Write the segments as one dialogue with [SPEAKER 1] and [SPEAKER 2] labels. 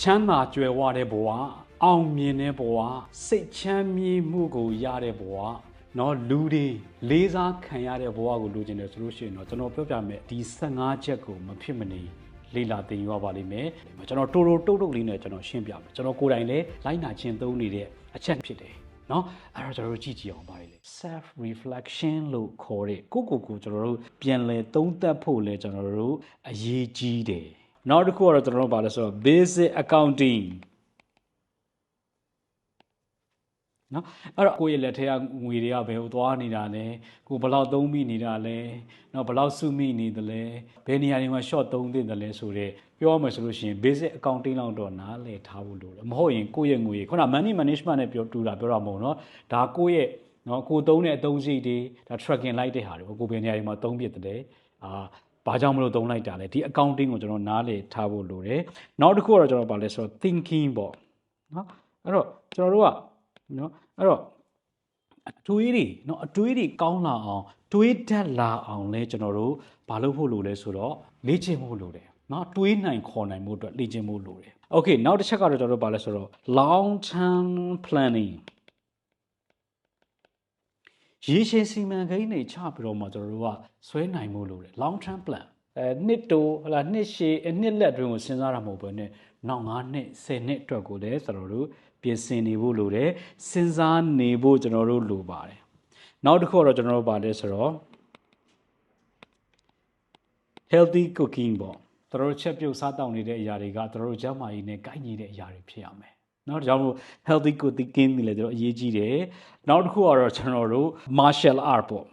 [SPEAKER 1] ချမ်းသာကြွယ်ဝတဲ့ဘဝအောင်မြင်တဲ့ဘဝစိတ်ချမ်းမြေ့မှုကိုရတဲ့ဘဝเนาะလူတွေလေးစားခံရတဲ့ဘဝကိုလိုချင်တယ်ဆိုလို့ရှိရင်တော့ကျွန်တော်ပြောပြမယ်ဒီ15ချက်ကိုမဖြစ်မနေလေ့လာသင်ယူရပါလိမ့်မယ်ကျွန်တော်တိုးတိုးတုတ်တုတ်လေးနဲ့ကျွန်တော်ရှင်းပြမယ်ကျွန်တော်ကိုယ်တိုင်လည်းလိုက်နာခြင်းသုံးနေတဲ့အချက်ဖြစ်တယ်เนาะအဲ့တော့ကျွန်တော်တို့ကြည့်ကြည့်အောင်ပါလေ self reflection လို့ခေါ်တဲ့ကိုယ့်ကိုယ်ကိုကျွန်တော်တို့ပြန်လည်သုံးသပ်ဖို့လဲကျွန်တော်တို့အရေးကြီးတယ် နောက်တစ်ခုကတော့ကျွန်တော်တို့ပါလဲဆိုတော့ basic accounting နော်အဲ့တော့ကိုယ့်ရဲ့လက်ထဲကငွေတွေကဘယ်ဟိုသွားနေတာလဲကိုဘယ်လောက်သုံးမိနေတာလဲနော်ဘယ်လောက်စုမိနေတယ်လဲဘယ်နေရာတွေမှာ short သုံးသင့်တယ်လဲဆိုတော့ပြောရမှာဆိုလို့ရှိရင် basic accounting လောက်တော့နားလည်ထားဖို့လိုတယ်မဟုတ်ရင်ကိုယ့်ရဲ့ငွေခုန money management နဲ့ပြောတူတာပြောတာမဟုတ်နော်ဒါကိုယ့်ရဲ့နော်ကိုသုံးတဲ့အသုံးစရိတ်တွေဒါ tracking လိုက်တဲ့ဟာတွေကိုဘယ်နေရာတွေမှာသုံးပြတယ်အာ ဘာကြောင့်မလို့သုံးလိုက်တာလဲဒီ accounting ကိုကျွန်တော်နားလည်ထားဖို့လိုတယ်နောက်တစ်ခုကတော့ကျွန်တော်ပါလဲဆိုတော့ thinking ပေါ့နော်အဲ့တော့ကျွန်တော်တို့ကနော်အဲ့တော့အတွေးတွေနော်အတွေးတွေကောင်းလာအောင်တွေးတတ်လာအောင်လဲကျွန်တော်တို့ဘာလုပ်ဖို့လိုလဲဆိုတော့လေ့ကျင့်ဖို့လိုတယ်နော်တွေးနိုင်ခေါ်နိုင်ဖို့အတွက်လေ့ကျင့်ဖို့လိုတယ် okay နောက်တစ်ချက်ကတော့ကျွန်တော်တို့ပါလဲဆိုတော့ long term planning ရေရှည်စီမံကိန်းတွေချပြီးတော့မှကျွန်တော်တို့ကဆွဲနိုင်မှုလိုတယ် long term plan အဲနှစ်တိုဟလာနှစ်ရှည်နှစ်လက်တွင်းကိုစဉ်းစားတာမဟုတ်ဘဲနဲ့နောက်9နှစ်10နှစ်အတွက်ကိုလည်းကျွန်တော်တို့ပြင်ဆင်နေဖို့လိုတယ်စဉ်းစားနေဖို့ကျွန်တော်တို့လိုပါတယ်နောက်တစ်ခုတော့ကျွန်တော်တို့ပါတယ်ဆိုတော့ healthy cooking ပေါ့ကျွန်တော်တို့ချက်ပြုတ်စားတောက်နေတဲ့အရာတွေကကျွန်တော်တို့ကျန်းမာရေးနဲ့ကိုက်ညီတဲ့အရာတွေဖြစ်ရမယ် နောက်တစ်ကြောင့်မို့ healthy cooking တွေလည်းကျွန်တော်အရေးကြီးတယ်နောက်တစ်ခုကတော့ကျွန်တော်တို့ martial art ပေါ့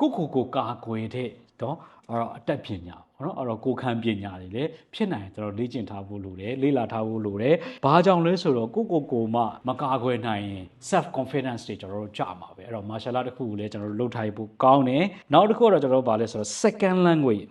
[SPEAKER 1] ကိုကိုကိုကာကွယ်တဲ့တော့အဲ့တော့အတက်ပညာပေါ့နော်အဲ့တော့ကိုခံပညာတွေလည်းဖြစ်နိုင်ကျွန်တော်လေ့ကျင့်ထားဖို့လိုတယ်လေ့လာထားဖို့လိုတယ်ဘာကြောင့်လဲဆိုတော့ကိုကိုကိုမှမကာကွယ်နိုင်ရင် self confidence တွေကျွန်တော်တို့ကြမှာပဲအဲ့တော့ martial art တစ်ခုကိုလည်းကျွန်တော်တို့လုပ်ထားဖို့ကောင်းတယ်နောက်တစ်ခုကတော့ကျွန်တော်တို့ဗာလဲဆိုတော့ second language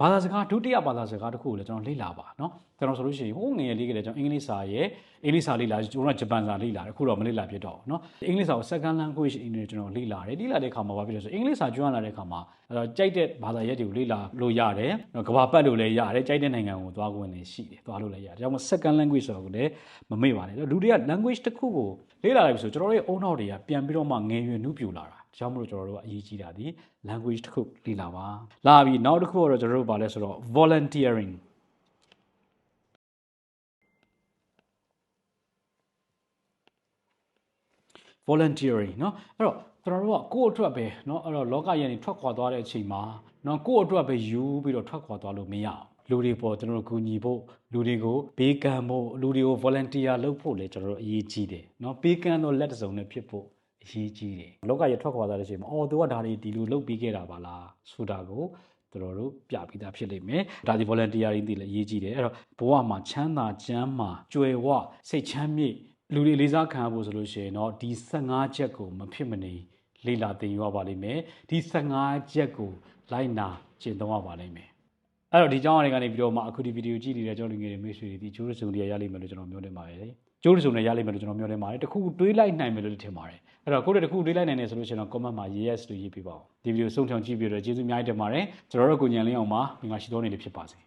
[SPEAKER 1] ဘာသာစကားဒုတိယဘာသာစကားတစ်ခုကိုလည်းကျွန်တော်လေ့လာပါเนาะကျွန်တော်ဆိုလို့ရှိရင်ဟိုငယ်လေးကလေးကျွန်တော်အင်္ဂလိပ်စာရဲ့အင်္ဂလိပ်စာလေ့လာကျွန်တော်ကဂျပန်စာလေ့လာတယ်အခုတော့မလေ့လာဖြစ်တော့ဘူးเนาะအင်္ဂလိပ်စာကို second language အင်္ဂလိပ်ကျွန်တော်လေ့လာတယ်လေ့လာတဲ့အခါမှာဘာဖြစ်လဲဆိုအင်္ဂလိပ်စာကျွမ်းလာတဲ့အခါမှာအဲ့တော့ကြိုက်တဲ့ဘာသာရပ်တွေကိုလေ့လာလို့ရတယ်ကဘာပတ်လို့လည်းရတယ်ကြိုက်တဲ့နိုင်ငံကိုသွားခွင့်လည်းရှိတယ်သွားလို့လည်းရတယ်ဒါကြောင့်မို့ second language ဆိုတော့လည်းမမေ့ပါနဲ့လူတွေက language တစ်ခုကိုလေ့လာလိုက်ပြီဆိုကျွန်တော်တို့ရဲ့အုံနောက်တွေကပြန်ပြီးတော့မှငယ်ရွယ်နှူးပြူလာတာ ကြောင့်မလို့ကျွန်တော်တို့ကအရေးကြီးတာဒီ language တစ်ခုလေ့လာပါလာပြီနောက်တစ်ခုကတော့ကျွန်တော်တို့ဗာလဲဆိုတော့ volunteering volunteering เนาะအဲ့တော့ကျွန်တော်တို့ကကိုယ့်အတွက်ပဲเนาะအဲ့တော့လောကရန်နေထွက်ခွာသွားတဲ့အချိန်မှာเนาะကိုယ့်အတွက်ပဲယူပြီးတော့ထွက်ခွာသွားလို့မရအောင်လူတွေပေါ်ကျွန်တော်တို့ကူညီဖို့လူတွေကိုဘေးကမ်းဖို့လူတွေကို volunteer လုပ်ဖို့လည်းကျွန်တော်တို့အရေးကြီးတယ်เนาะဘေးကမ်းတော့လက်တစုံနဲ့ဖြစ်ဖို့ အရေးကြီးတယ်လောကရထွက်ခွာသွားတဲ့အချိန်မှာအော်သူကဒါတွေဒီလိုလုပ်ပြီးခဲ့တာပါလားဆိုတာကိုတို့တို့ပြပြီးသားဖြစ်လိမ့်မယ်ဒါဒီ volunteering တည်လည်းအရေးကြီးတယ်အဲ့တော့ဘဝမှာချမ်းသာချမ်းမာကြွယ်ဝစိတ်ချမ်းမြေ့လူတွေလေးစားခံရဖို့ဆိုလို့ရှိရင်တော့ဒီ15ချက်ကိုမဖြစ်မနေလေ့လာသင်ယူရပါလိမ့်မယ်ဒီ15ချက်ကိုလိုက်နာကျင့်သုံးရပါလိမ့်မယ် အဲ့တော့ဒီကြောင်းအရာတွေကနေပြီးတော့မှအခုဒီဗီဒီယိုကြည့်နေတဲ့ကျွန်တော်လူငယ်တွေမိတ်ဆွေတွေဒီကျိုးရစုံတွေရလိမ့်မယ်လို့ကျွန်တော်ပြောနေပါတယ်ကျိုးရစုံတွေရလိမ့်မယ်လို့ကျွန်တော်ပြောနေပါတယ်တခုတွေးလိုက်နိုင်မယ်လို့ထင်ပါတယ်အဲ့တော့ကိုယ့်တခုတွေးလိုက်နိုင်တယ်ဆိုလို့ရှိရင်တော့ comment မှာ yes လို့ရေးပြပါဦးဒီဗီဒီယိုဆုံးဖြောင်ကြည့်ပြီးတော့ကျေးဇူးအများကြီးတင်ပါတယ်ကျွန်တော်တို့ကိုညံလင်းအောင်ပါငါရှိတော်နေလေးဖြစ်ပါစေ